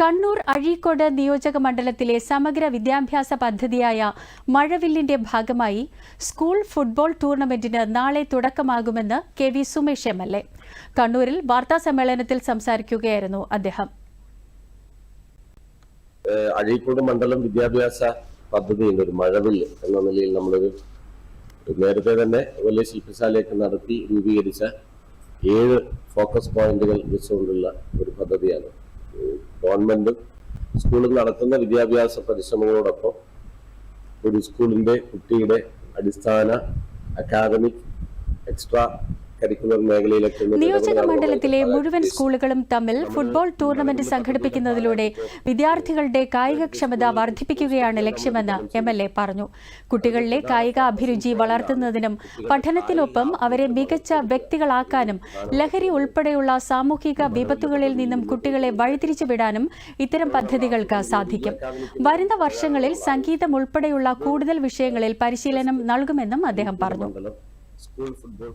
കണ്ണൂർ അഴീക്കോട് നിയോജക മണ്ഡലത്തിലെ സമഗ്ര വിദ്യാഭ്യാസ പദ്ധതിയായ മഴവില്ലിന്റെ ഭാഗമായി സ്കൂൾ ഫുട്ബോൾ ടൂർണമെന്റിന് നാളെ തുടക്കമാകുമെന്ന് K V Sumesh M L A. കണ്ണൂരിൽ വാർത്താസമ്മേളനത്തിൽ സംസാരിക്കുകയായിരുന്നു അദ്ദേഹം. അഴീക്കോട് മണ്ഡലം വിദ്യാഭ്യാസ പദ്ധതിയിൽ ഒരു മഴവില്ല് എന്ന നിലയിൽ നമ്മളൊരു നേരത്തെ തന്നെ വലിയ ശില്പശാലയൊക്കെ നടത്തി രൂപീകരിച്ച ഏഴ് ഫോക്കസ് പോയിന്റുകൾ വെച്ചുകൊണ്ടുള്ള ഒരു പദ്ധതിയാണ്. ഗവൺമെന്റ് സ്കൂളിൽ നടത്തുന്ന വിദ്യാഭ്യാസ പരിശ്രമങ്ങളോടൊപ്പം ഒരു സ്കൂളിന്റെ കുട്ടിയുടെ അടിസ്ഥാന അക്കാദമിക് എക്സ്ട്രാ കരിക്കുലർ മേഖലയിലൊക്കെ ഉള്ള നിയോജക മണ്ഡലത്തിലെ മുഴുവൻ സ്കൂളുകളും തമ്മിൽ ഫുട്ബോൾ ടൂർണമെന്റ് സംഘടിപ്പിക്കുന്നതിലൂടെ വിദ്യാർത്ഥികളുടെ കായികക്ഷമത വർദ്ധിപ്പിക്കുകയാണ് ലക്ഷ്യമെന്ന് എം എൽ എ പറഞ്ഞു. കുട്ടികളിലെ കായിക അഭിരുചി വളർത്തുന്നതിനും പഠനത്തിനൊപ്പം അവരെ മികച്ച വ്യക്തികളാക്കാനും ലഹരി ഉൾപ്പെടെയുള്ള സാമൂഹിക വിപത്തുകളിൽ നിന്നും കുട്ടികളെ വഴിതിരിച്ചുവിടാനും ഇത്തരം പദ്ധതികൾക്ക് സാധിക്കും. വരുന്ന വർഷങ്ങളിൽ സംഗീതം ഉൾപ്പെടെയുള്ള കൂടുതൽ വിഷയങ്ങളിൽ പരിശീലനം നൽകുമെന്നും അദ്ദേഹം പറഞ്ഞു. School football